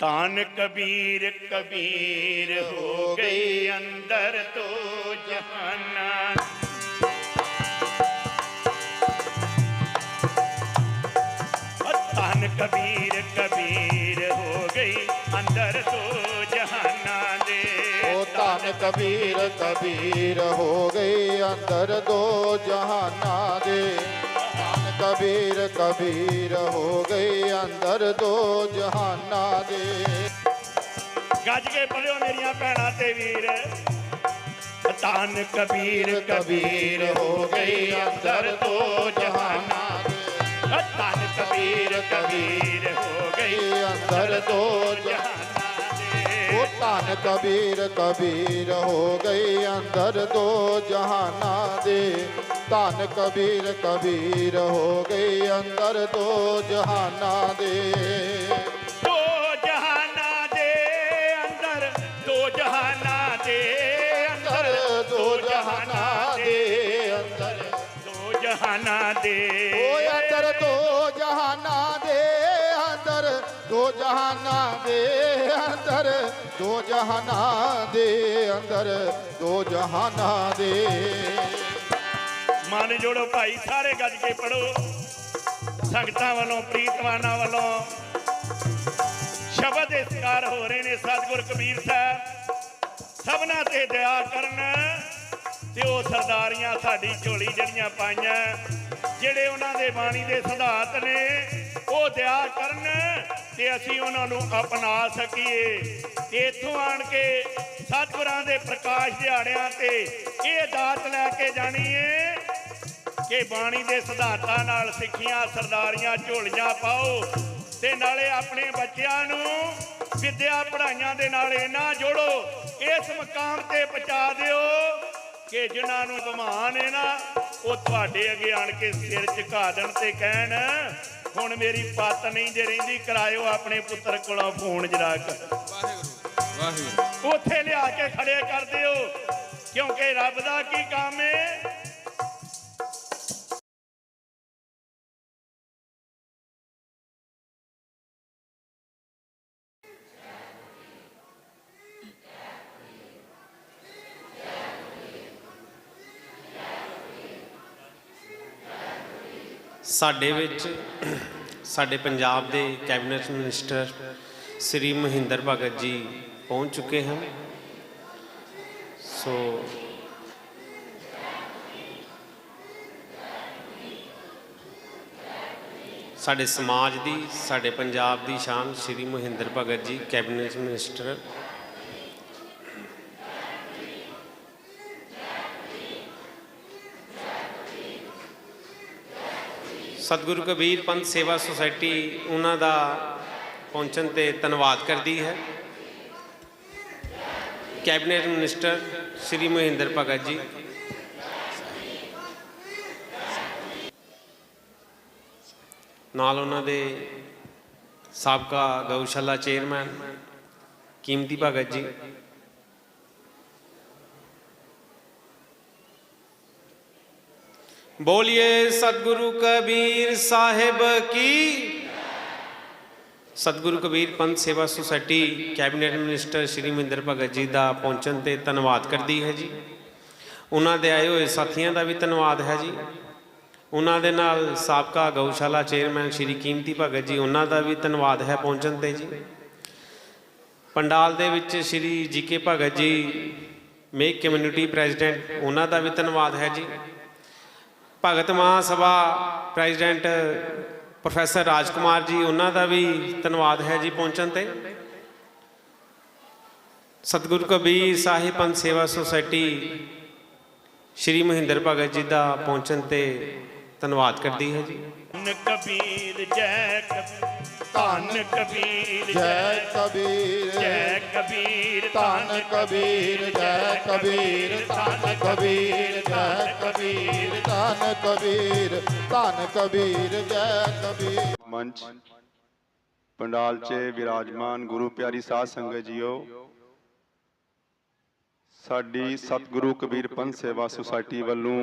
ਤਾਨ ਕਬੀਰ ਕਬੀਰ ਹੋ ਗਈ ਅੰਦਰ ਤੋਂ ਜਹਾਨਾ। ਧੰਨ ਕਬੀਰ ਕਬੀਰ ਹੋ ਗਈ ਅੰਦਰ ਤੋਂ ਜਹਾਨਾ ਦੇ। ਉਹ ਧੰਨ ਕਬੀਰ ਕਬੀਰ ਹੋ ਗਈ ਅੰਦਰ ਦੋ ਜਹਾਨਾਂ ਦੇ। ਕਬੀਰ ਕਬੀਰ ਹੋ ਗਏ ਅੰਦਰ ਦੋ ਜਹਾਨਾਂ ਦੇ। ਗੱਜ ਕੇ ਪੜਿਓ ਮੇਰੀਆਂ ਭੈਣਾਂ ਤੇ ਵੀਰ। ਧੰਨ ਕਬੀਰ ਕਬੀਰ ਹੋ ਗਈ ਅੰਦਰ ਤੋ ਜਹਾਨਾ ਧੰਨ ਕਬੀਰ ਕਬੀਰ ਹੋ ਗਈ ਅੰਦਰ ਦੋ ਜਹਾਨਾ ਦੇ। ਉਹ ਧੰਨ ਕਬੀਰ ਕਬੀਰ ਹੋ ਗਏ ਅੰਦਰ ਦੋ ਜਹਾਨਾਂ ਦੇ। ਧੰਨ ਕਬੀਰ ਕਬੀਰ ਹੋ ਗਏ ਅੰਦਰ ਦੋ ਜਹਾਨਾਂ ਦੇ। ਦੋ ਜਹਾਨਾਂ ਦੇ ਅੰਦਰ ਦੋ ਜਹਾਨਾਂ ਦੇ ਅੰਦਰ ਦੋ ਜਹਾਨਾਂ ਦੇ ਅੰਦਰ। ਦੋ ਜਹਾਨਾਂ ਦੇ। ਓਏ ਅੰਦਰ ਦੋ ਜਹਾਨਾਂ ਦੇ ਅੰਦਰ ਦੋ ਜਹਾਨਾਂ ਦੇ ਅੰਦਰ ਦੋ ਜਹਾਨਾਂ ਦੇ ਅੰਦਰ ਦੋ ਜਹਾਨਾਂ ਦੇ। ਮਨ ਜੋੜੋ ਭਾਈ, ਸਾਰੇ ਗੱਜ ਕੇ ਪੜੋ ਸੰਗਤਾਂ ਵੱਲੋਂ, ਪ੍ਰੀਤਵਾਨਾਂ ਵੱਲੋਂ ਸ਼ਬਦ ਦੇ ਸਕਾਰ ਹੋ ਰਹੇ ਨੇ ਸਤਿਗੁਰ ਕਬੀਰ ਸਾਹਿਬ। ਸਭਨਾ ਤੇ ਦਇਆ ਕਰਨ ਤੇ ਉਹ ਸਰਦਾਰੀਆਂ ਸਾਡੀ ਝੋਲੀ ਜਿਹੜੀਆਂ ਪਾਈਆਂ, ਜਿਹੜੇ ਉਹਨਾਂ ਦੇ ਬਾਣੀ ਦੇ ਸਿਧਾਂਤ ਨੇ, ਉਹ ਦਇਆ ਕਰਨ ਤੇ ਅਸੀਂ ਉਹਨਾਂ ਨੂੰ ਅਪਣਾ ਸਕੀਏ। ਤੇ ਇੱਥੋਂ ਆਣ ਕੇ ਸਤਿਗੁਰਾਂ ਦੇ ਪ੍ਰਕਾਸ਼ ਦਿਹਾੜਿਆਂ ਤੇ ਇਹ ਦਾਤ ਲੈ ਕੇ ਜਾਣੀ ਏ। ਕਿ ਬਾਣੀ ਦੇ ਸਿਧਾਂਤਾਂ ਨਾਲ ਸਿੱਖੀਆਂ ਸਰਦਾਰੀਆਂ ਝੋਲੀਆਂ ਪਾਓ ਤੇ ਨਾਲੇ ਆਪਣੇ ਬੱਚਿਆਂ ਨੂੰ ਵਿਦਿਆ ਪੜ੍ਹਾਈਆਂ ਦੇ ਨਾਲ ਇਹਨਾਂ ਜੋੜੋ। ਇਸ ਮਕਾਮ ਤੇ ਪਹੁੰਚਾ ਦਿਓ ਕਿ ਜਿਨ੍ਹਾਂ ਨੂੰ ਗੁਮਾਨ ਹੈ ਨਾ ਉਹ ਤੁਹਾਡੇ ਅੱਗੇ ਆਣ ਕੇ ਸਿਰ ਝੁਕਾ ਦੇਣ ਤੇ ਕਹਿਣ ਹੁਣ ਮੇਰੀ ਪੱਤ ਨਹੀਂ ਜੇ ਰਹਿੰਦੀ ਕਰਾਇਓ ਆਪਣੇ ਪੁੱਤਰ ਕੋਲੋਂ ਫੋਨ ਜਰਾ ਕਰ ਵਾਹਿਗੁਰੂ। ਉੱਥੇ ਲਿਆ ਕੇ ਖੜੇ ਕਰ ਦਿਓ ਕਿਉਂਕਿ ਰੱਬ ਦਾ ਕੀ ਕੰਮ ਹੈ? ਸਾਡੇ ਵਿੱਚ ਸਾਡੇ ਪੰਜਾਬ ਦੇ ਕੈਬਨਿਟ ਮਿਨਿਸਟਰ ਸ੍ਰੀ ਮਹਿੰਦਰ ਭਗਤ ਜੀ ਪਹੁੰਚ ਚੁੱਕੇ ਹਨ। ਸੋ ਸਾਡੇ ਸਮਾਜ ਦੀ, ਸਾਡੇ ਪੰਜਾਬ ਦੀ ਸ਼ਾਨ ਸ੍ਰੀ ਮਹਿੰਦਰ ਭਗਤ ਜੀ ਕੈਬਨਿਟ ਮਿਨਿਸਟਰ ਸਤਿਗੁਰੂ ਕਬੀਰ ਪੰਥ ਸੇਵਾ ਸੁਸਾਇਟੀ ਉਹਨਾਂ ਦਾ ਪਹੁੰਚਣ ਤੇ ਧੰਨਵਾਦ ਕਰਦੀ ਹੈ। Cabinet minister Shri Mahinder Bhagat ji. ਨਾਲ ਉਹਨਾਂ ਦੇ ਸਾਬਕਾ ਗਊਸ਼ਾਲਾ ਚੇਅਰਮੈਨ ਕੀਮਤੀ ਭਗਤ ਜੀ। ਬੋਲਿਏ ਸਤਿਗੁਰੂ ਕਬੀਰ ਸਾਹਿਬ ਕੀ? Satguru Kabir Panth Sewa society cabinet minister Shri Mahinder Bhagat ji ਦਾ ਪਹੁੰਚਣ ਤੇ ਧੰਨਵਾਦ ਕਰਦੀ ਹੈ ਜੀ। ਉਹਨਾਂ ਦੇ ਆਏ ਹੋਏ ਸਾਥੀਆਂ ਦਾ ਵੀ ਧੰਨਵਾਦ ਹੈ ਜੀ। ਉਹਨਾਂ ਦੇ ਨਾਲ ਸਾਬਕਾ ਗਊਸ਼ਾਲਾ ਚੇਅਰਮੈਨ ਸ਼੍ਰੀ ਕੀਮਤੀ ਭਗਤ ਜੀ, ਉਹਨਾਂ ਦਾ ਵੀ ਧੰਨਵਾਦ ਹੈ ਪਹੁੰਚਣ ਤੇ ਜੀ। ਪੰਡਾਲ ਦੇ ਵਿੱਚ ਸ਼੍ਰੀ GK Bhagat ji, make community president, ਉਹਨਾਂ ਦਾ ਵੀ ਧੰਨਵਾਦ ਹੈ ਜੀ। ਭਗਤ ਮਹਾਸਭਾ ਪ੍ਰੈਜ਼ੀਡੈਂਟ ਪ੍ਰੋਫੈਸਰ ਰਾਜਕੁਮਾਰ ਜੀ, ਉਹਨਾਂ ਦਾ ਵੀ ਧੰਨਵਾਦ ਹੈ ਜੀ ਪਹੁੰਚਣ ਤੇ। ਸਤਿਗੁਰੂ ਕਬੀਰ ਸਾਹਿਬ ਪੰਥ ਸੇਵਾ ਸੁਸਾਇਟੀ ਸ਼੍ਰੀ ਮਹਿੰਦਰ ਭਗਤ ਜੀ ਦਾ ਪਹੁੰਚਣ ਤੇ ਧੰਨਵਾਦ ਕਰਦੀ ਹੈ ਜੀ। ਕਬੀਰ ਜੈ ਕਬੀਰ। ਧੰਨ ਕਬੀਰ, ਜੈ ਕਬੀਰ ਜੈ ਕਬੀਰ, ਧੰਨ ਕਬੀਰ, ਜੈ ਕਬੀਰ, ਧੰਨ ਕਬੀਰ, ਜੈ ਕਬੀਰ, ਧੰਨ ਕਬੀਰ ਧੰਨ ਕਬੀਰ, ਜੈ ਕਬੀਰ। ਮੰਚ, ਪੰਡਾਲ 'ਚ ਵਿਰਾਜਮਾਨ ਗੁਰੂ ਪਿਆਰੀ ਸਾਧ ਸੰਗਤ ਜੀਓ, ਸਾਡੀ ਸਤਿਗੁਰੂ ਕਬੀਰ ਪੰਥ ਸੇਵਾ ਸੁਸਾਇਟੀ ਵੱਲੋਂ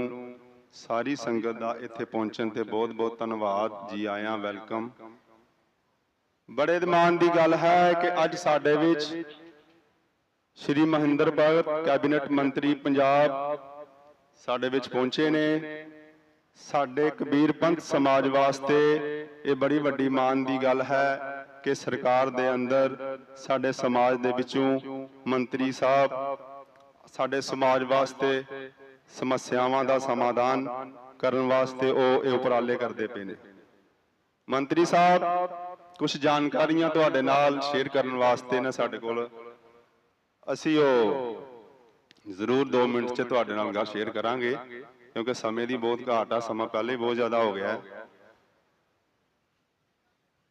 ਸਾਰੀ ਸੰਗਤ ਦਾ ਇੱਥੇ ਪਹੁੰਚਣ ਤੇ ਬਹੁਤ ਬਹੁਤ ਧੰਨਵਾਦ। ਜੀ ਆਇਆਂ, ਵੈਲਕਮ। ਬੜੇ ਮਾਣ ਦੀ ਗੱਲ ਹੈ ਕਿ ਅੱਜ ਸਾਡੇ ਵਿੱਚ ਸ਼੍ਰੀ ਮਹਿੰਦਰ ਭਗਤ ਕੈਬਨਿਟ ਮੰਤਰੀ ਪੰਜਾਬ ਸਾਡੇ ਵਿੱਚ ਪਹੁੰਚੇ ਨੇ। ਸਾਡੇ ਕਬੀਰ ਪੰਥ ਸਮਾਜ ਵਾਸਤੇ ਇਹ ਬੜੀ ਵੱਡੀ ਮਾਣ ਦੀ ਗੱਲ ਹੈ ਕਿ ਸਰਕਾਰ ਦੇ ਅੰਦਰ ਸਾਡੇ ਸਮਾਜ ਦੇ ਵਿੱਚੋਂ ਮੰਤਰੀ ਸਾਹਿਬ ਸਾਡੇ ਸਮਾਜ ਵਾਸਤੇ ਸਮੱਸਿਆਵਾਂ ਦਾ ਸਮਾਧਾਨ ਕਰਨ ਵਾਸਤੇ ਉਹ ਇਹ ਉਪਰਾਲੇ ਕਰਦੇ ਪਏ ਨੇ। ਮੰਤਰੀ ਸਾਹਿਬ ਕੁਝ ਜਾਣਕਾਰੀਆਂ ਤੁਹਾਡੇ ਨਾਲ ਸ਼ੇਅਰ ਕਰਨ ਵਾਸਤੇ ਨੇ ਸਾਡੇ ਕੋਲ। ਅਸੀਂ ਉਹ ਜ਼ਰੂਰ 2 ਮਿੰਟ 'ਚ ਤੁਹਾਡੇ ਨਾਲ ਗੱਲ ਸ਼ੇਅਰ ਕਰਾਂਗੇ, ਕਿਉਂਕਿ ਸਮੇਂ ਦੀ ਬਹੁਤ ਘਾਟ ਆ, ਸਮਾਂ ਪਹਿਲੇ ਹੀ ਬਹੁਤ ਜ਼ਿਆਦਾ ਹੋ ਗਿਆ ਹੈ।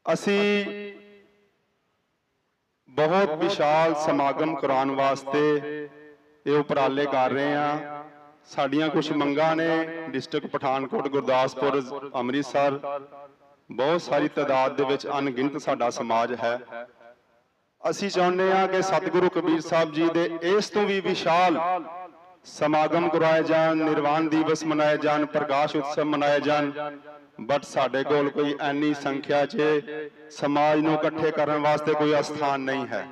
ਅਸੀਂ ਬਹੁਤ ਵਿਸ਼ਾਲ ਸਮਾਗਮ ਕਰਾਉਣ ਵਾਸਤੇ ਇਹ ਉਪਰਾਲੇ ਕਰ ਰਹੇ ਹਾਂ। ਸਾਡੀਆਂ ਕੁਝ ਮੰਗਾਂ ਨੇ, ਡਿਸਟ੍ਰਿਕਟ ਪਠਾਨਕੋਟ, ਗੁਰਦਾਸਪੁਰ, ਅੰਮ੍ਰਿਤਸਰ ਬਹੁਤ ਸਾਰੀ ਤਾਦਾਦ ਦੇ ਵਿੱਚ ਅਣਗਿਣਤ ਸਾਡਾ ਸਮਾਜ ਹੈ। ਅਸੀਂ ਚਾਹੁੰਦੇ ਹਾਂ ਕਿ ਸਤਿਗੁਰੂ ਕਬੀਰ ਸਾਹਿਬ ਜੀ ਦੇ ਇਸ ਤੋਂ ਵੀ ਵਿਸ਼ਾਲ ਸਮਾਗਮ ਕਰਵਾਏ ਜਾਣ, ਨਿਰਵਾਣ ਦਿਵਸ ਮਨਾਏ ਜਾਣ ਪ੍ਰਕਾਸ਼ ਉਤਸਵ ਮਨਾਏ ਜਾਣ। ਬਟ ਸਾਡੇ ਕੋਲ ਕੋਈ ਐਨੀ ਸੰਖਿਆ 'ਚ ਸਮਾਜ ਨੂੰ ਇਕੱਠੇ ਕਰਨ ਵਾਸਤੇ ਕੋਈ ਅਸਥਾਨ ਨਹੀਂ ਹੈ।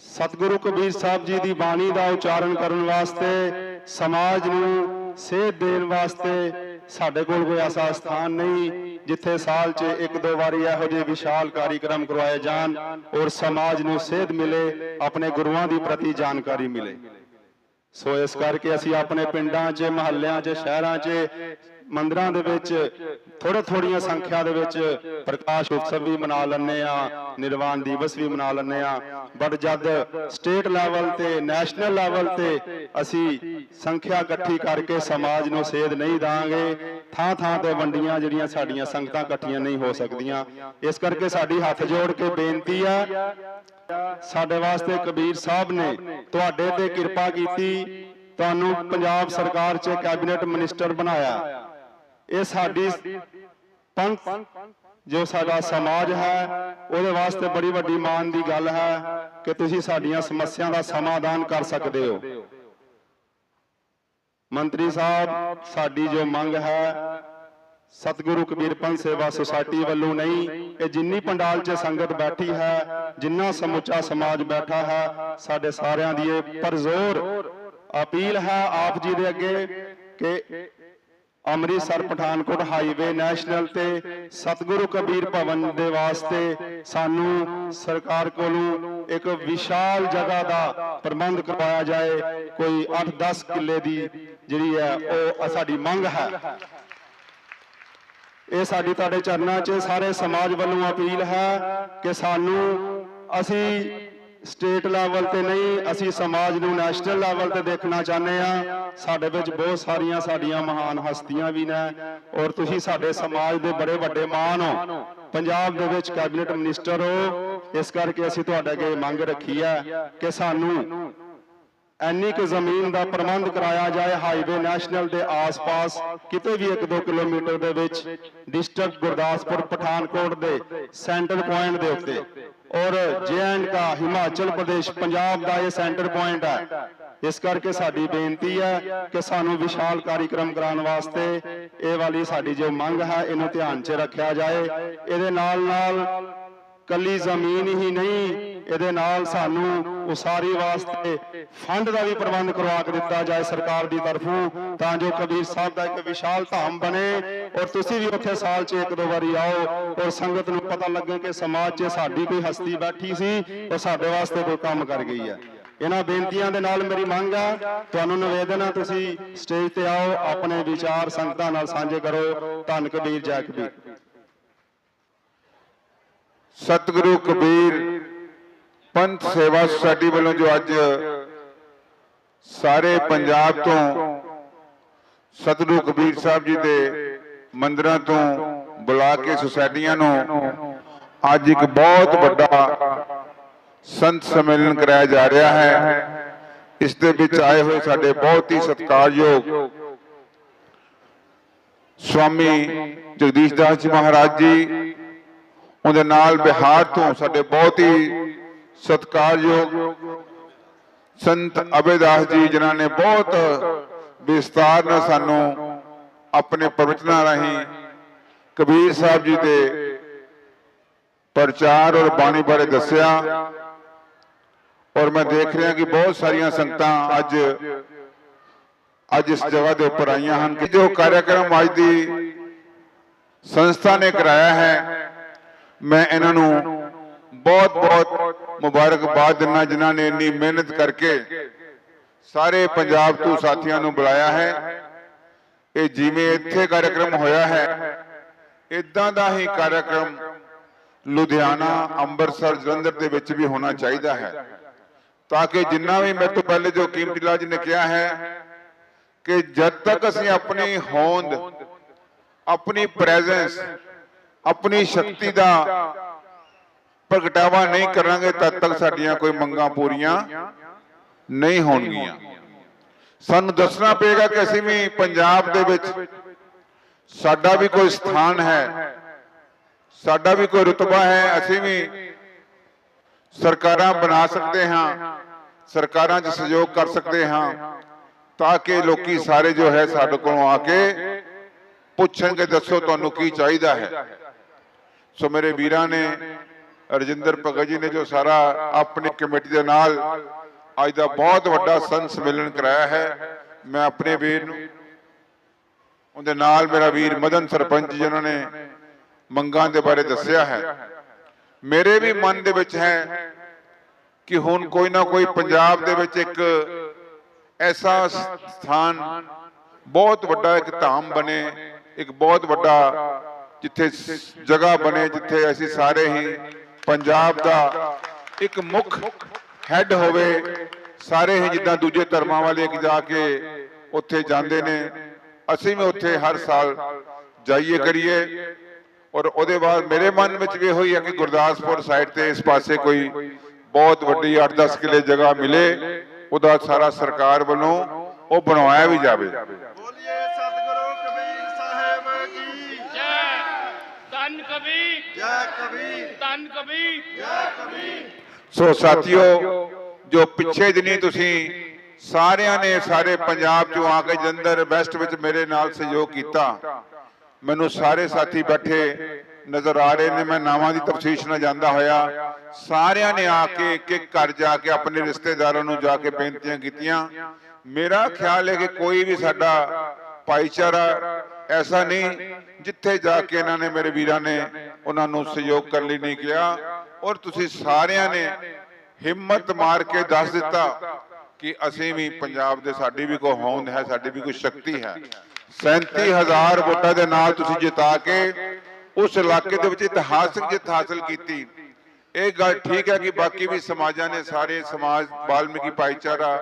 ਸਤਿਗੁਰੂ ਕਬੀਰ ਸਾਹਿਬ ਜੀ ਦੀ ਬਾਣੀ ਦਾ ਉਚਾਰਨ ਕਰਨ ਵਾਸਤੇ, ਸਮਾਜ ਨੂੰ ਸੇਧ ਦੇਣ ਵਾਸਤੇ ਸਾਡੇ ਕੋਲ ਕੋਈ ਐਸਾ ਸਥਾਨ ਨਹੀਂ ਜਿੱਥੇ ਸਾਲ 'ਚ ਇੱਕ ਦੋ ਵਾਰੀ ਇਹੋ ਜਿਹੇ ਵਿਸ਼ਾਲ ਕਾਰਜਕ੍ਰਮ ਕਰਵਾਏ ਜਾਣ ਔਰ ਸਮਾਜ ਨੂੰ ਸੇਧ ਮਿਲੇ, ਆਪਣੇ ਗੁਰੂਆਂ ਦੀ ਪ੍ਰਤੀ ਜਾਣਕਾਰੀ ਮਿਲੇ। ਸੋ ਇਸ ਕਰਕੇ ਅਸੀਂ ਆਪਣੇ ਪਿੰਡਾਂ 'ਚ, ਮਹੱਲਿਆਂ 'ਚ, ਸ਼ਹਿਰਾਂ 'ਚ, ਮੰਦਰਾਂ ਦੇ ਵਿੱਚ ਥੋੜੇ ਥੋੜੀਆਂ ਸੰਖਿਆ ਦੇ ਵਿੱਚ ਪ੍ਰਕਾਸ਼ ਉਤਸਵ ਵੀ ਮਨਾ ਲੈਂਦੇ ਆ ਨਿਰਵਾਣ ਦਿਵਸ ਵੀ ਮਨਾ ਲੈਂਦੇ ਆ ਬਟ ਜਦ ਸਟੇਟ ਲੈਵਲ ਤੇ, ਨੈਸ਼ਨਲ ਲੈਵਲ ਤੇ ਅਸੀਂ ਸੰਖਿਆ ਇਕੱਠੀ ਕਰਕੇ ਸਮਾਜ ਨੂੰ ਸੇਧ ਨਹੀਂ ਦਾਂਗੇ ਥਾਂ ਥਾਂ ਤੇ ਵੰਡੀਆਂ ਜਿਹੜੀਆਂ ਸਾਡੀਆਂ ਸੰਗਤਾਂ ਇਕੱਠੀਆਂ ਨਹੀਂ ਹੋ ਸਕਦੀਆਂ। ਇਸ ਕਰਕੇ ਸਾਡੀ ਹੱਥ ਜੋੜ ਕੇ ਬੇਨਤੀ ਆ, ਸਾਡੇ ਵਾਸਤੇ ਕਬੀਰ ਸਾਹਿਬ ਨੇ ਤੁਹਾਡੇ ਤੇ ਕਿਰਪਾ ਕੀਤੀ, ਤੁਹਾਨੂੰ ਪੰਜਾਬ ਸਰਕਾਰ 'ਚ ਕੈਬਨਿਟ ਮਿਨਿਸਟਰ ਬਣਾਇਆ। ਇਹ ਸਾਡੀ ਪੰਥ ਜੋ ਸਾਡਾ ਸਮਾਜ ਹੈ, ਉਹਦੇ ਵਾਸਤੇ ਬੜੀ ਵੱਡੀ ਮਾਣ ਦੀ ਗੱਲ ਹੈ ਕਿ ਤੁਸੀਂ ਸਾਡੀਆਂ ਸਮੱਸਿਆਵਾਂ ਦਾ ਸਮਾਧਾਨ ਕਰ ਸਕਦੇ ਹੋ। ਮੰਤਰੀ ਸਾਹਿਬ, ਸਾਡੀ ਜੋ ਮੰਗ ਹੈ, ਸਤਿਗੁਰੂ ਕਬੀਰ ਪੰਥ ਸੇਵਾ ਸੁਸਾਇਟੀ ਵੱਲੋਂ ਨਹੀਂ, ਇਹ ਜਿੰਨੀ ਪੰਡਾਲ 'ਚ ਸੰਗਤ ਬੈਠੀ ਹੈ, ਜਿੰਨਾ ਸਮੁੱਚਾ ਸਮਾਜ ਬੈਠਾ ਹੈ, ਸਾਡੇ ਸਾਰਿਆਂ ਦੀ ਇਹ ਪਰਜ਼ੋਰ ਅਪੀਲ ਹੈ ਆਪ ਜੀ ਦੇ ਅੱਗੇ ਕਿ ਅੰਮ੍ਰਿਤਸਰ ਪਠਾਨਕੋਟ ਹਾਈਵੇ ਨੈਸ਼ਨਲ ਤੇ ਸਤਿਗੁਰੂ ਕਬੀਰ ਭਵਨ ਦੇ ਵਾਸਤੇ ਸਾਨੂੰ ਸਰਕਾਰ ਕੋਲੋਂ ਇੱਕ ਵਿਸ਼ਾਲ ਜਗ੍ਹਾ ਦਾ ਪ੍ਰਬੰਧ ਕਰਵਾਇਆ ਜਾਏ। ਕੋਈ 8-10 ਕਿੱਲੇ ਦੀ ਜਿਹੜੀ ਹੈ, ਉਹ ਸਾਡੀ ਮੰਗ ਹੈ। ਇਹ ਸਾਡੀ ਤੁਹਾਡੇ ਚਰਨਾਂ 'ਚ ਸਾਰੇ ਸਮਾਜ ਵੱਲੋਂ ਅਪੀਲ ਹੈ ਕਿ ਸਾਨੂੰ ਅਸੀਂ ਸਟੇਟ ਲੈਵਲ ਤੇ ਨਹੀਂ, ਅਸੀਂ ਸਮਾਜ ਨੂੰ ਨੈਸ਼ਨਲ ਲੈਵਲ ਤੇ ਦੇਖਣਾ ਚਾਹੁੰਦੇ ਆ ਸਾਡੇ ਵਿੱਚ ਬਹੁਤ ਸਾਰੀਆਂ ਸਾਡੀਆਂ ਮਹਾਨ ਹਸਤੀਆਂ ਵੀ ਨੇ ਔਰ ਤੁਸੀਂ ਸਾਡੇ ਸਮਾਜ ਦੇ ਬੜੇ ਵੱਡੇ ਮਾਨ ਹੋ। ਪੰਜਾਬ ਦੇ ਵਿੱਚ ਕੈਬਨਿਟ ਮਿਨਿਸਟਰ ਹੋ, ਇਸ ਕਰਕੇ ਅਸੀਂ ਤੁਹਾਡੇ ਅੱਗੇ ਮੰਗ ਰੱਖੀ ਹੈ ਕਿ ਸਾਨੂੰ ਐਨੀ ਕੁ ਜ਼ਮੀਨ ਦਾ ਪ੍ਰਬੰਧ ਕਰਾਇਆ ਜਾਏ ਹਾਈਵੇ ਨੈਸ਼ਨਲ ਦੇ ਆਸ-ਪਾਸ, ਕਿਤੇ ਵੀ 1-2 ਕਿਲੋਮੀਟਰ ਦੇ ਵਿੱਚ, ਡਿਸਟ੍ਰਿਕਟ ਗੁਰਦਾਸਪੁਰ, ਪਠਾਨਕੋਟ ਦੇ ਸੈਂਟਰ ਪੁਆਇੰਟ ਦੇ ਉੱਤੇ। ਔਰ ਜੇ ਐਂਡ ਹਿਮਾਚਲ ਪ੍ਰਦੇਸ਼, ਪੰਜਾਬ ਦਾ ਇਹ ਸੈਂਟਰ ਪੁਆਇੰਟ ਹੈ, ਇਸ ਕਰਕੇ ਸਾਡੀ ਬੇਨਤੀ ਹੈ ਕਿ ਸਾਨੂੰ ਵਿਸ਼ਾਲ ਕਾਰਜਕ੍ਰਮ ਕਰਾਉਣ ਵਾਸਤੇ ਇਹ ਵਾਲੀ ਸਾਡੀ ਜੋ ਮੰਗ ਹੈ, ਇਹਨੂੰ ਧਿਆਨ 'ਚ ਰੱਖਿਆ ਜਾਏ। ਇਹਦੇ ਨਾਲ ਨਾਲ ਕੱਲੀ ਜ਼ਮੀਨ ਹੀ ਨਹੀਂ, ਇਹਦੇ ਨਾਲ ਸਾਨੂੰ ਉਸਾਰੀ ਵਾਸਤੇ ਫੰਡ ਦਾ ਵੀ ਪ੍ਰਬੰਧ ਕਰਵਾ ਕੇ ਦਿੱਤਾ ਜਾਏ ਸਰਕਾਰ ਦੀ ਤਰਫੋਂ, ਤਾਂ ਜੋ ਕਬੀਰ ਸਾਹਿਬ ਦਾ ਇੱਕ ਵਿਸ਼ਾਲ ਧਾਮ ਬਣੇ। ਔਰ ਤੁਸੀਂ ਵੀ ਉੱਥੇ ਸਾਲ 'ਚ ਇੱਕ ਦੋ ਵਾਰੀ ਆਓ, ਔਰ ਸੰਗਤ ਨੂੰ ਪਤਾ ਲੱਗੇ ਕਿ ਸਮਾਜ 'ਚ ਸਾਡੀ ਕੋਈ ਹਸਤੀ ਬੈਠੀ ਸੀ ਉਹ ਸਾਡੇ ਵਾਸਤੇ ਕੋਈ ਕੰਮ ਕਰ ਗਈ ਹੈ ਇਹਨਾਂ ਬੇਨਤੀਆਂ ਦੇ ਨਾਲ ਮੇਰੀ ਮੰਗ ਆ, ਤੁਹਾਨੂੰ ਨਿਵੇਦਨ ਆ, ਤੁਸੀਂ ਸਟੇਜ ਤੇ ਆਓ, ਆਪਣੇ ਵਿਚਾਰ ਸੰਗਤਾਂ ਨਾਲ ਸਾਂਝੇ ਕਰੋ। ਧੰਨ ਕਬੀਰ ਜੈ ਕਬੀਰ। ਸਤਿਗੁਰੂ ਕਬੀਰ, ਪੰਥ ਸੇਵਾ ਸੁਸਾਇਟੀ ਵੱਲੋਂ ਜੋ ਅੱਜ ਸਾਰੇ ਪੰਜਾਬ ਤੋਂ ਸਤਿਗੁਰੂ ਕਬੀਰ ਸਾਹਿਬ ਜੀ ਦੇ ਮੰਦਿਰਾਂ ਤੋਂ ਬੁਲਾ ਕੇ ਸੁਸਾਇਟੀਆਂ ਨੂੰ ਅੱਜ ਇੱਕ ਬਹੁਤ ਵੱਡਾ ਸੰਤ ਸੰਮੇਲਨ ਕਰਾਇਆ ਜਾ ਰਿਹਾ ਹੈ। ਇਸ ਦੇ ਵਿੱਚ ਆਏ ਹੋਏ ਸਾਡੇ ਬਹੁਤ ਹੀ ਸਤਿਕਾਰਯੋਗ ਸਵਾਮੀ ਜਗਦੀਸ਼ ਦਾਸ ਜੀ ਮਹਾਰਾਜ ਜੀ ਉਹਦੇ ਨਾਲ ਬਿਹਾਰ ਤੋਂ ਸਾਡੇ ਬਹੁਤ ਹੀ ਸਤਿਕਾਰਯੋਗ ਸੰਤ ਅਬੇਦਾਸ ਜੀ, ਜਿਨ੍ਹਾਂ ਨੇ ਬਹੁਤ ਵਿਸਤਾਰ ਨਾਲ ਸਾਨੂੰ ਆਪਣੇ ਪ੍ਰਵਚਨਾਂ ਰਾਹੀਂ ਕਬੀਰ ਸਾਹਿਬ ਜੀ ਦੇ ਪ੍ਰਚਾਰ ਔਰ ਬਾਣੀ ਬਾਰੇ ਦੱਸਿਆ। ਔਰ ਮੈਂ ਦੇਖ ਰਿਹਾ ਕਿ ਬਹੁਤ ਸਾਰੀਆਂ ਸੰਗਤਾਂ ਅੱਜ ਅੱਜ ਇਸ ਜਗ੍ਹਾ ਦੇ ਉੱਪਰ ਆਈਆਂ ਹਨ। ਕਿ ਜੋ ਕਾਰਜਕ੍ਰਮ ਅੱਜ ਦੀ ਸੰਸਥਾ ਨੇ ਕਰਾਇਆ ਹੈ ਮੈਂ ਇਹਨਾਂ ਨੂੰ ਬਹੁਤ ਬਹੁਤ ਮੁਬਾਰਕਬਾਦ ਦਿੰਦਾ ਜਿਨ੍ਹਾਂ ਨੇ ਇੰਨੀ ਮਿਹਨਤ ਕਰਕੇ ਸਾਰੇ ਪੰਜਾਬ ਤੋਂ ਸਾਥੀਆਂ ਨੂੰ ਬੁਲਾਇਆ ਹੈ। ਇਹ ਜਿਵੇਂ ਇੱਥੇ ਕਾਰਜਕ੍ਰਮ ਹੋਇਆ ਹੈ ਇਦਾਂ ਦਾ ਹੀ ਕਾਰਜਕ੍ਰਮ ਲੁਧਿਆਣਾ, ਅੰਮ੍ਰਿਤਸਰ, ਜਲੰਧਰ ਦੇ ਵਿੱਚ ਵੀ ਹੋਣਾ ਚਾਹੀਦਾ ਹੈ। ਤਾਂ ਕਿ ਜਿੰਨਾ ਵੀ ਮੇਰੇ ਤੋਂ ਪਹਿਲੇ ਜੋ ਕੀਮਤੀ ਲਾਜ ਨੇ ਕਿਹਾ ਹੈ ਕਿ ਜਦ ਤੱਕ ਅਸੀਂ ਆਪਣੀ ਹੋਂਦ, ਆਪਣੀ ਪ੍ਰੈਜ਼ੈਂਸ ਆਪਣੀ ਸ਼ਕਤੀ ਦਾ ਪ੍ਰਗਟਾਵਾ ਨਹੀਂ ਕਰਾਂਗੇ ਤਦ ਤੱਕ ਸਾਡੀਆਂ ਕੋਈ ਮੰਗਾਂ ਪੂਰੀਆਂ ਨਹੀਂ ਹੋਣਗੀਆਂ। ਸਾਨੂੰ ਦੱਸਣਾ ਪਏਗਾ ਕਿ ਅਸੀਂ ਵੀ ਪੰਜਾਬ ਦੇ ਵਿੱਚ ਸਾਡਾ ਵੀ ਕੋਈ ਸਥਾਨ ਹੈ। ਸਾਡਾ ਵੀ ਕੋਈ ਰੁਤਬਾ ਹੈ। ਅਸੀਂ ਵੀ ਸਰਕਾਰਾਂ ਬਣਾ ਸਕਦੇ ਹਾਂ। ਸਰਕਾਰਾਂ 'ਚ ਸਹਿਯੋਗ ਕਰ ਸਕਦੇ ਹਾਂ। ਤਾਂ ਕਿ ਲੋਕੀ ਸਾਰੇ ਜੋ ਹੈ ਸਾਡੇ ਕੋਲੋਂ ਆ ਕੇ ਪੁੱਛਣਗੇ ਦੱਸੋ ਤੁਹਾਨੂੰ ਕੀ ਚਾਹੀਦਾ ਹੈ। ਸੋ ਮੇਰੇ ਵੀਰਾਂ ਨੇ ਰਜਿੰਦਰ ਭਗਤ ਜੀ ਨੇ ਜੋ ਸਾਰਾ ਆਪਣੀ ਕਮੇਟੀ ਦੇ ਨਾਲ ਅੱਜ ਦਾ ਬਹੁਤ ਵੱਡਾ ਸੰਮੇਲਨ ਕਰਾਇਆ ਹੈ। ਮੈਂ ਆਪਣੇ ਵੀਰ ਨੂੰ ਉਹਦੇ ਨਾਲ ਮੇਰਾ ਵੀਰ ਮਦਨ ਸਰਪੰਚ ਜਿਨ੍ਹਾਂ ਨੇ ਮੰਗਾਂ ਦੇ ਬਾਰੇ ਦੱਸਿਆ ਹੈ। ਮੇਰੇ ਵੀ ਮਨ ਦੇ ਵਿੱਚ ਹੈ ਕਿ ਹੁਣ ਕੋਈ ਨਾ ਕੋਈ ਪੰਜਾਬ ਦੇ ਵਿੱਚ ਇੱਕ ਐਸਾ ਸਥਾਨ ਬਹੁਤ ਵੱਡਾ ਇੱਕ ਧਾਮ ਬਣੇ ਇੱਕ ਬਹੁਤ ਵੱਡਾ ਜਿੱਥੇ ਜਗ੍ਹਾ ਬਣੇ, ਜਿੱਥੇ ਅਸੀਂ ਸਾਰੇ ਹੀ ਪੰਜਾਬ ਦਾ ਇੱਕ ਮੁੱਖ ਹੈੱਡ ਹੋਵੇ, ਸਾਰੇ ਹੀ ਜਿੱਦਾਂ ਦੂਜੇ ਧਰਮਾਂ ਵਾਲੇ ਜਾ ਕੇ ਉੱਥੇ ਜਾਂਦੇ ਨੇ। ਅਸੀਂ ਵੀ ਉੱਥੇ ਹਰ ਸਾਲ ਜਾਈਏ, ਕਰੀਏ। ਔਰ ਉਹਦੇ ਬਾਅਦ ਮੇਰੇ ਮਨ ਵਿੱਚ ਵੀ ਇਹੋ ਹੀ ਹੈ ਕਿ ਗੁਰਦਾਸਪੁਰ ਸਾਈਡ ਤੇ ਇਸ ਪਾਸੇ ਕੋਈ ਬਹੁਤ ਵੱਡੀ 8-10 ਕਿਲੇ ਜਗ੍ਹਾ ਮਿਲੇ, ਉਹਦਾ ਸਾਰਾ ਸਰਕਾਰ ਵੱਲੋਂ ਉਹ ਬਣਵਾਇਆ ਵੀ ਜਾਵੇ। ਕਬੀਰ ਜੈ ਕਬੀਰ ਧੰਨ ਕਬੀਰ ਸੋ ਸਾਥੀਓ ਜੋ ਪਿੱਛੇ ਦਿਨੀ ਤੁਸੀਂ ਸਾਰਿਆਂ ਨੇ ਸਾਰੇ ਪੰਜਾਬ ਚੋਂ ਆ ਕੇ ਜੰਦਰ ਵੈਸਟ ਵਿੱਚ ਮੇਰੇ ਨਾਲ ਸਹਿਯੋਗ ਕੀਤਾ ਮੈਨੂੰ ਸਾਰੇ ਸਾਥੀ ਬੈਠੇ ਨਜ਼ਰ ਆ ਰਹੇ ਨੇ ਮੈਂ ਨਾਵਾਂ ਦੀ ਤਫਸੀਸ਼ ਨਾ ਜਾਂਦਾ ਹੋਇਆ। ਸਾਰਿਆਂ ਨੇ ਆ ਕੇ ਇੱਕ ਇੱਕ ਘਰ ਜਾ ਕੇ ਆਪਣੇ ਰਿਸ਼ਤੇਦਾਰਾਂ ਨੂੰ ਜਾ ਕੇ ਬੇਨਤੀਆਂ ਕੀਤੀਆਂ। ਮੇਰਾ ਖਿਆਲ ਹੈ ਕਿ ਕੋਈ ਵੀ ਸਾਡਾ ਭਾਈਚਾਰਾ ਐਸਾ ਨਹੀਂ ਜਿੱਥੇ ਜਾ ਕੇ ਇਹਨਾਂ ਨੇ ਮੇਰੇ ਵੀਰਾਂ ਨੇ ਉਹਨਾਂ ਨੂੰ ਸਹਿਯੋਗ ਕਰਨ ਲਈ ਨਹੀਂ ਕਿਹਾ। ਔਰ ਤੁਸੀਂ ਸਾਰਿਆਂ ਨੇ ਹਿੰਮਤ ਮਾਰ ਕੇ ਦੱਸ ਦਿੱਤਾ ਕਿ ਅਸੀਂ ਵੀ ਪੰਜਾਬ ਦੇ ਸਾਡੀ ਵੀ ਕੋਈ ਹੋਂਦ ਹੈ, ਸਾਡੀ ਵੀ ਕੋਈ ਸ਼ਕਤੀ ਹੈ। 37000 ਵੋਟਾਂ ਦੇ ਨਾਲ ਤੁਸੀਂ ਜਿਤਾ ਕੇ ਉਸ ਇਲਾਕੇ ਦੇ ਵਿੱਚ ਇਤਿਹਾਸਕ ਜਿੱਤ ਹਾਸਲ ਕੀਤੀ। ਇਹ ਗੱਲ ਠੀਕ ਹੈ ਕਿ ਬਾਕੀ ਵੀ ਸਮਾਜਾਂ ਨੇ ਸਾਰੇ ਸਮਾਜ ਬਾਲਮੀਕੀ ਭਾਈਚਾਰਾ,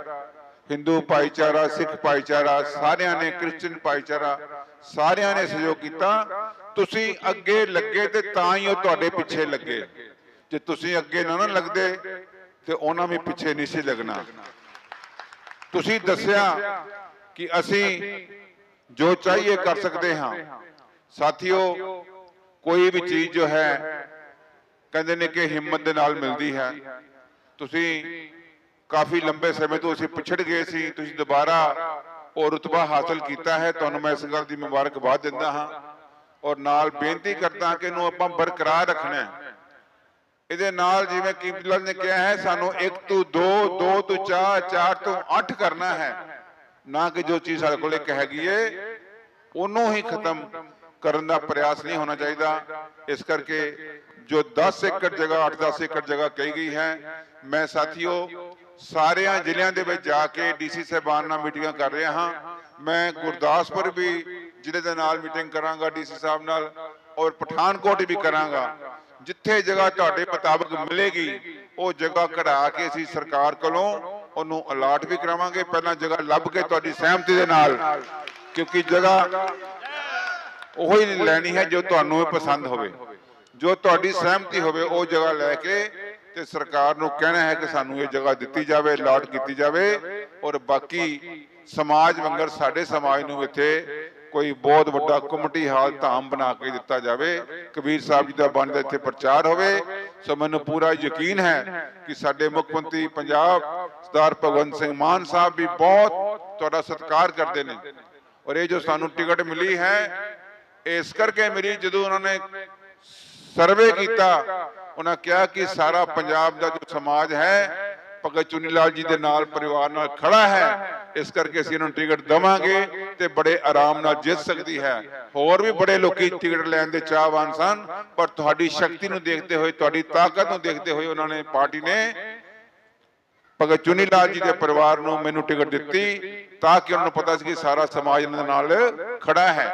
ਹਿੰਦੂ ਭਾਈਚਾਰਾ, ਸਿੱਖ ਭਾਈਚਾਰਾ, ਸਾਰਿਆਂ ਨੇ ਕ੍ਰਿਸਚੀਅਨ ਭਾਈਚਾਰਾ ਸਾਰਿਆਂ ਨੇ ਸਹਿਯੋਗ ਕੀਤਾ। ਤੁਸੀਂ ਅੱਗੇ ਲੱਗੇ ਤੇ ਤਾਂ ਹੀ ਉਹ ਤੁਹਾਡੇ ਪਿੱਛੇ ਲੱਗੇ। ਜੇ ਤੁਸੀਂ ਅੱਗੇ ਨਾ ਨਾ ਲੱਗਦੇ, ਤੇ ਉਹਨਾਂ ਵੀ ਪਿੱਛੇ ਨਹੀਂ ਸੀ ਲੱਗਣਾ। ਤੁਸੀਂ ਦੱਸਿਆ ਕਿ ਅਸੀਂ ਜੋ ਚਾਹੀਏ ਕਰ ਸਕਦੇ ਹਾਂ। ਸਾਥੀਓ, ਕੋਈ ਵੀ ਚੀਜ਼ ਜੋ ਹੈ, ਕਹਿੰਦੇ ਨੇ ਕਿ ਹਿੰਮਤ ਦੇ ਨਾਲ ਮਿਲਦੀ ਹੈ। ਤੁਸੀਂ ਕਾਫੀ ਲੰਬੇ ਸਮੇਂ ਤੋਂ ਅਸੀਂ ਪਿਛੜ ਗਏ ਸੀ। ਤੁਸੀਂ ਦੁਬਾਰਾ ਉਹ ਰੁਤਬਾ ਹਾਸਲ ਕੀਤਾ ਹੈ, ਤੁਹਾਨੂੰ ਮੈਂ ਇਸ ਗੱਲ ਦੀ ਮੁਬਾਰਕਬਾਦ ਦਿੰਦਾ ਹਾਂ। ਔਰ ਨਾਲ ਬੇਨਤੀ ਕਰਦਾ ਕਿ ਇਹਨੂੰ ਆਪਾਂ ਬਰਕਰਾਰ ਰੱਖਣਾ ਹੈ। ਇਹਦੇ ਨਾਲ ਜਿਵੇਂ ਕੀਮਤੀ ਨੇ ਕਿਹਾ ਹੈ, ਸਾਨੂੰ 1 ਤੋਂ 2 2 ਤੋਂ 4 4 ਤੋਂ 8 ਕਰਨਾ ਹੈ। ਨਾ ਕਿ ਜੋ ਚੀਜ਼ ਸਾਡੇ ਕੋਲ ਇੱਕ ਹੈਗੀ ਏ, ਉਹਨੂੰ ਹੀ ਖਤਮ ਕਰਨ ਦਾ ਪ੍ਰਯਾਸ ਨਹੀਂ ਹੋਣਾ ਚਾਹੀਦਾ। ਇਸ ਕਰਕੇ ਜੋ 10 ਏਕੜ ਜਗ੍ਹਾ 8-10 ਏਕੜ ਜਗ੍ਹਾ ਕਹੀ ਗਈ ਹੈ, ਮੈਂ ਸਾਥੀਓ ਸਾਰਿਆਂ ਜ਼ਿਲ੍ਹਿਆਂ ਦੇ ਵਿੱਚ ਜਾ ਕੇ ਡੀਸੀ ਸਾਹਿਬਾਨ ਨਾਲ ਮੀਟਿੰਗਾਂ ਕਰ ਰਿਹਾ ਹਾਂ। ਮੈਂ ਗੁਰਦਾਸਪੁਰ ਵੀ ਜ਼ਿਲ੍ਹੇ ਦੇ ਨਾਲ ਮੀਟਿੰਗ ਕਰਾਂਗਾ ਡੀਸੀ ਸਾਹਿਬ ਨਾਲ ਔਰ ਪਠਾਨਕੋਟ ਵੀ ਕਰਾਂਗਾ। ਜਿੱਥੇ ਜਗ੍ਹਾ ਤੁਹਾਡੇ ਮੁਤਾਬਕ ਮਿਲੇਗੀ, ਉਹ ਜਗ੍ਹਾ ਕਢਾ ਕੇ ਅਸੀਂ ਸਰਕਾਰ ਕੋਲੋਂ ਉਹਨੂੰ ਅਲਾਟ ਵੀ ਕਰਾਵਾਂਗੇ। ਪਹਿਲਾਂ ਜਗ੍ਹਾ ਲੱਭ ਕੇ ਤੁਹਾਡੀ ਸਹਿਮਤੀ ਦੇ ਨਾਲ, ਕਿਉਂਕਿ ਜਗ੍ਹਾ ਉਹੀ ਲੈਣੀ ਹੈ ਜੋ ਤੁਹਾਨੂੰ ਪਸੰਦ ਹੋਵੇ। ਜੋ ਤੁਹਾਡੀ ਸਹਿਮਤੀ ਹੋਵੇ, ਉਹ ਜਗ੍ਹਾ ਲੈ ਕੇ ਤੇ ਸਰਕਾਰ ਨੂੰ ਕਹਿਣਾ ਹੈ ਕਿ ਸਾਨੂੰ ਇਹ ਜਗ੍ਹਾ ਦਿੱਤੀ ਜਾਵੇ ਅਲਾਟ ਕੀਤੀ ਜਾਵੇ ਔਰ ਬਾਕੀ ਸਮਾਜ ਵਾਂਗਰ ਸਾਡੇ ਸਮਾਜ ਨੂੰ ਇੱਥੇ ਕੋਈ ਬਹੁਤ ਵੱਡਾ ਕਮੇਟੀ ਹਾਲ ਧਾਮ ਬਣਾ ਕੇ ਦਿੱਤਾ ਜਾਵੇ। ਕਬੀਰ ਸਾਹਿਬ ਜੀ ਦਾ ਬਣਦਾ ਇੱਥੇ ਪ੍ਰਚਾਰ ਹੋਵੇ। ਸੋ ਮੈਨੂੰ ਪੂਰਾ ਯਕੀਨ ਹੈ ਕਿ ਸਾਡੇ ਮੁੱਖ ਮੰਤਰੀ ਪੰਜਾਬ ਸਰਦਾਰ ਭਗਵੰਤ ਸਿੰਘ ਮਾਨ ਸਾਹਿਬ ਵੀ ਬਹੁਤ ਤੁਹਾਡਾ ਸਤਿਕਾਰ ਕਰਦੇ ਨੇ। ਔਰ ਇਹ ਜੋ ਸਾਨੂੰ ਟਿਕਟ ਮਿਲੀ ਹੈ, ਇਸ ਕਰਕੇ ਮੇਰੀ ਜਦੋਂ ਉਹਨਾਂ ਨੇ ਸਰਵੇ ਕੀਤਾ ਉਹਨਾਂ ਕਿਹਾ ਕਿ ਸਾਰਾ ਪੰਜਾਬ ਦਾ ਜੋ ਸਮਾਜ ਹੈ, ਭਗਤ ਚੁਨੀ ਲਾਲ ਜੀ ਦੇ ਨਾਲ ਪਰਿਵਾਰ ਨਾਲ ਖੜਾ ਹੈ। ਇਸ ਕਰਕੇ ਅਸੀਂ ਇਹਨਾਂ ਨੂੰ ਟਿਕਟ ਦਵਾਂਗੇ ਤੇ ਬੜੇ ਆਰਾਮ ਨਾਲ ਜਿੱਤ ਸਕਦੀ ਹੈ। ਹੋਰ ਵੀ ਬੜੇ ਲੋਕੀ ਟਿਕਟ ਲੈਣ ਦੇ ਚਾਹਵਾਨ ਸਨ, ਪਰ ਤੁਹਾਡੀ ਸ਼ਕਤੀ ਨੂੰ ਦੇਖਦੇ ਹੋਏ, ਤੁਹਾਡੀ ਤਾਕਤ ਨੂੰ ਦੇਖਦੇ ਹੋਏ ਉਹਨਾਂ ਨੇ ਪਾਰਟੀ ਨੇ ਭਗਤ ਚੁਨੀ ਲਾਲ ਜੀ ਦੇ ਪਰਿਵਾਰ ਨੂੰ ਮੈਨੂੰ ਟਿਕਟ ਦਿੱਤੀ ਤਾਂ ਕਿ ਉਹਨਾਂ ਨੂੰ ਪਤਾ ਸੀ ਕਿ ਸਾਰਾ ਸਮਾਜ ਇਹਨਾਂ ਦੇ ਨਾਲ ਖੜਾ ਹੈ।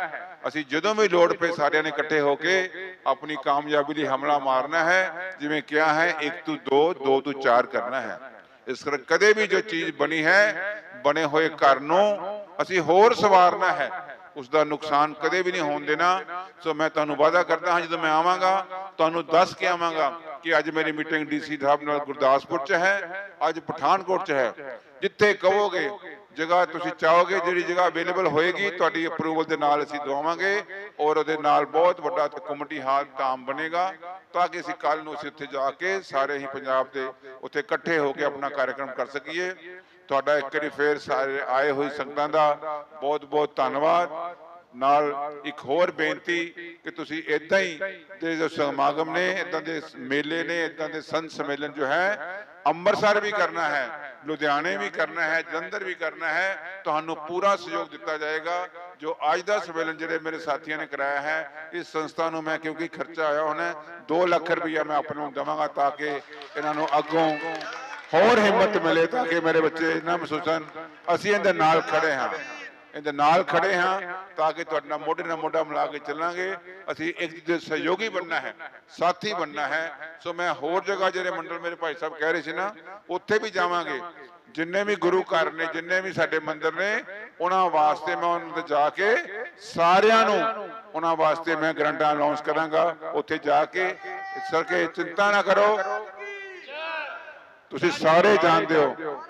ਅਸੀਂ ਜਦੋਂ ਵੀ ਲੋੜ ਪਏ ਸਾਰਿਆਂ ਨੇ ਇਕੱਠੇ ਹੋ ਕੇ ਆਪਣੀ ਕਾਮਯਾਬੀ ਲਈ ਹਮਲਾ ਮਾਰਨਾ ਹੈ, ਜਿਵੇਂ ਕਿਹਾ ਹੈ 1 ਤੋਂ 2 2 ਤੋਂ 4 ਕਰਨਾ ਹੈ। ਇਸ ਕਰਕੇ ਕਦੇ ਵੀ ਜੋ ਚੀਜ਼ ਬਣੀ ਹੈ, ਬਣੇ ਹੋਏ ਘਰ ਨੂੰ ਅਸੀਂ ਹੋਰ ਸਵਾਰਨਾ ਹੈ। ਉਸ ਦਾ ਨੁਕਸਾਨ ਕਦੇ ਵੀ ਨਹੀਂ ਹੋਣ ਦੇਣਾ। ਸੋ ਮੈਂ ਤੁਹਾਨੂੰ ਵਾਅਦਾ ਕਰਦਾ ਹਾਂ, ਜਦੋਂ ਮੈਂ ਆਵਾਂਗਾ, ਤੁਹਾਨੂੰ ਦੱਸ ਕੇ ਆਵਾਂਗਾ ਕਿ ਅੱਜ ਮੇਰੀ ਮੀਟਿੰਗ ਡੀਸੀ ਸਾਹਿਬ ਨਾਲ ਗੁਰਦਾਸਪੁਰ ਚ ਹੈ, ਅੱਜ ਪਠਾਨਕੋਟ ਚ ਹੈ। ਜਿੱਥੇ ਕਹੋਗੇ ਜਗ੍ਹਾ ਤੁਸੀਂ ਚਾਹੋਗੇ, ਜਿਹੜੀ ਜਗ੍ਹਾ ਅਵੇਲੇਬਲ ਹੋਏਗੀ, ਤੁਹਾਡੀ ਅਪਰੂਵਲ ਦੇ ਨਾਲ ਅਸੀਂ ਦਵਾਵਾਂਗੇ ਔਰ ਉਹਦੇ ਨਾਲ ਬਹੁਤ ਵੱਡਾ ਕਮੇਟੀ ਹਾਲ ਤਾਮ ਬਣੇਗਾ। ਤਾਂ ਕਿ ਅਸੀਂ ਕੱਲ ਨੂੰ ਅਸੀਂ ਉੱਥੇ ਜਾ ਕੇ ਸਾਰੇ ਹੀ ਪੰਜਾਬ ਦੇ ਉੱਥੇ ਇਕੱਠੇ ਹੋ ਕੇ ਆਪਣਾ ਕਾਰਜਕ੍ਰਮ ਕਰ ਸਕੀਏ। ਤੁਹਾਡਾ ਇੱਕ ਵਾਰੀ ਫੇਰ ਸਾਰੇ ਆਏ ਹੋਏ ਸੰਗਤਾਂ ਦਾ ਬਹੁਤ ਬਹੁਤ ਧੰਨਵਾਦ। ਨਾਲ ਇੱਕ ਹੋਰ ਬੇਨਤੀ ਕਿ ਤੁਸੀਂ ਇਦਾਂ ਹੀ ਦੇ ਜੋ ਸਮਾਗਮ ਨੇ ਇਦਾਂ ਦੇ ਮੇਲੇ ਨੇ ਇਦਾਂ ਦੇ ਸੰਤ ਸੰਮੇਲਨ ਜੋ ਹੈ ਅੰਮ੍ਰਿਤਸਰ ਵੀ ਕਰਨਾ ਹੈ ਲੁਧਿਆਣੇ ਵੀ ਕਰਨਾ ਹੈ ਜਲੰਧਰ ਵੀ ਕਰਨਾ ਹੈ ਤੁਹਾਨੂੰ ਪੂਰਾ ਸਹਿਯੋਗ ਦਿੱਤਾ ਜਾਏਗਾ ਜੋ ਅੱਜ ਦਾ ਸੰਮੇਲਨ ਜਿਹੜੇ ਮੇਰੇ ਸਾਥੀਆਂ ਨੇ ਕਰਾਇਆ ਹੈ ਇਸ ਸੰਸਥਾ ਨੂੰ ਮੈਂ ਕਿਉਂਕਿ ਖਰਚਾ ਆਇਆ ਹੋਣਾ 2 ਲੱਖ ਰੁਪਈਆ ਮੈਂ ਆਪਣੇ ਨੂੰ ਦੇਵਾਂਗਾ ਤਾਂ ਕਿ ਇਹਨਾਂ ਨੂੰ ਅੱਗੋਂ ਹੋਰ ਹਿੰਮਤ ਮਿਲੇ ਤਾਂ ਕਿ ਮੇਰੇ ਬੱਚੇ ਇਹਨਾਂ ਮਹਿਸੂਸਨ ਅਸੀਂ ਇਹਦੇ ਨਾਲ ਖੜੇ ਹਾਂ। ਇਹਦੇ ਨਾਲ ਖੜੇ ਹਾਂ ਤਾਂ ਕਿ ਤੁਹਾਡੇ ਨਾਲ ਮੋਢੇ ਨਾਲ ਮੋਢਾ ਮਿਲਾ ਕੇ ਚੱਲਾਂਗੇ। ਅਸੀਂ ਇੱਕ ਦੂਜੇ ਸਹਿਯੋਗੀ ਬਣਨਾ ਹੈ, ਸਾਥੀ ਬਣਨਾ ਹੈ। ਸੋ ਮੈਂ ਹੋਰ ਜਗ੍ਹਾ ਜਿਹੜੇ ਮੰਡਲ ਮੇਰੇ ਭਾਈ ਸਾਹਿਬ ਕਹਿ ਰਹੇ ਸੀ ਨਾ, ਉੱਥੇ ਵੀ ਜਾਵਾਂਗੇ। ਜਿੰਨੇ ਵੀ ਗੁਰੂ ਘਰ ਨੇ, ਜਿੰਨੇ ਵੀ ਸਾਡੇ ਮੰਦਿਰ ਨੇ, ਉਹਨਾਂ ਵਾਸਤੇ ਮੈਂ ਉਹਨਾਂ ਤੇ ਜਾ ਕੇ ਸਾਰਿਆਂ ਨੂੰ ਉਹਨਾਂ ਵਾਸਤੇ ਮੈਂ ਗਰੰਟਾਂ ਅਨਾਉਂਸ ਕਰਾਂਗਾ। ਉੱਥੇ ਜਾ ਕੇ ਇਸ ਕਰਕੇ ਚਿੰਤਾ ਨਾ ਕਰੋ। ਤੁਸੀਂ ਸਾਰੇ ਜਾਣਦੇ ਹੋ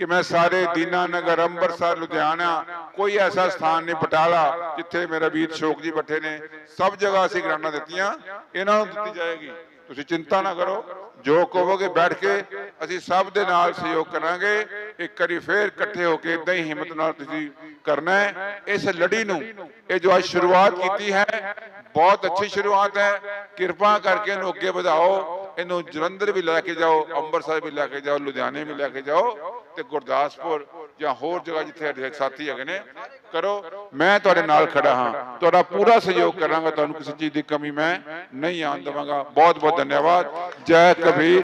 ਕਿ ਮੈਂ ਸਾਰੇ ਦੀਨਾਨਗਰ ਅੰਮ੍ਰਿਤਸਰ, ਲੁਧਿਆਣਾ, ਕੋਈ ਐਸਾ ਸਥਾਨ ਨਹੀਂ, ਬਟਾਲਾ, ਜਿੱਥੇ ਮੇਰਾ ਵੀਰ ਸ਼ੋਕ ਜੀ ਬੈਠੇ ਨੇ। ਸਭ ਜਗ੍ਹਾ ਅਸੀਂ ਗ੍ਰਾਂਟਾਂ ਦਿੱਤੀਆਂ, ਇਹਨਾਂ ਨੂੰ ਦਿੱਤੀ ਜਾਏਗੀ। ਤੁਸੀਂ ਚਿੰਤਾ ਨਾ ਕਰੋ, ਜੋ ਕਹੋਗੇ ਬੈਠ ਕੇ ਅਸੀਂ ਸਭ ਦੇ ਨਾਲ ਸਹਿਯੋਗ ਕਰਾਂਗੇ। ਇੱਕ ਵਾਰੀ ਫੇਰ ਇਕੱਠੇ ਹੋ ਕੇ ਇਦਾਂ ਹੀ ਹਿੰਮਤ ਨਾਲ ਤੁਸੀਂ ਕਰਨਾ ਹੈ। ਇਸ ਲੜੀ ਨੂੰ, ਇਹ ਜੋ ਅੱਜ ਸ਼ੁਰੂਆਤ ਕੀਤੀ ਹੈ, ਬਹੁਤ ਅੱਛੀ ਸ਼ੁਰੂਆਤ ਹੈ। ਕਿਰਪਾ ਕਰਕੇ ਇਹਨੂੰ ਅੱਗੇ ਵਧਾਓ। ਇਹਨੂੰ ਜਲੰਧਰ ਵੀ ਲੈ ਕੇ ਜਾਓ, ਅੰਮ੍ਰਿਤਸਰ ਵੀ ਲੈ ਕੇ ਜਾਓ, ਲੁਧਿਆਣੇ ਵੀ ਲੈ ਕੇ ਜਾਓ ਤੇ ਗੁਰਦਾਸਪੁਰ ਜਾਂ ਹੋਰ ਜਗ੍ਹਾ ਜਿੱਥੇ ਸਾਡੇ ਸਾਥੀ ਹੈਗੇ ਨੇ, ਕਰੋ। ਮੈਂ ਤੁਹਾਡੇ ਨਾਲ ਖੜਾ ਹਾਂ। ਤੁਹਾਡਾ ਪੂਰਾ ਸਹਿਯੋਗ ਕਰਾਂਗਾ। ਤੁਹਾਨੂੰ ਕਿਸੇ ਚੀਜ਼ ਦੀ ਕਮੀ ਮੈਂ ਨਹੀਂ ਆਉਣ ਦੇਵਾਂਗਾ। ਬਹੁਤ ਬਹੁਤ ਧੰਨਵਾਦ। ਜੈ ਕਬੀਰ।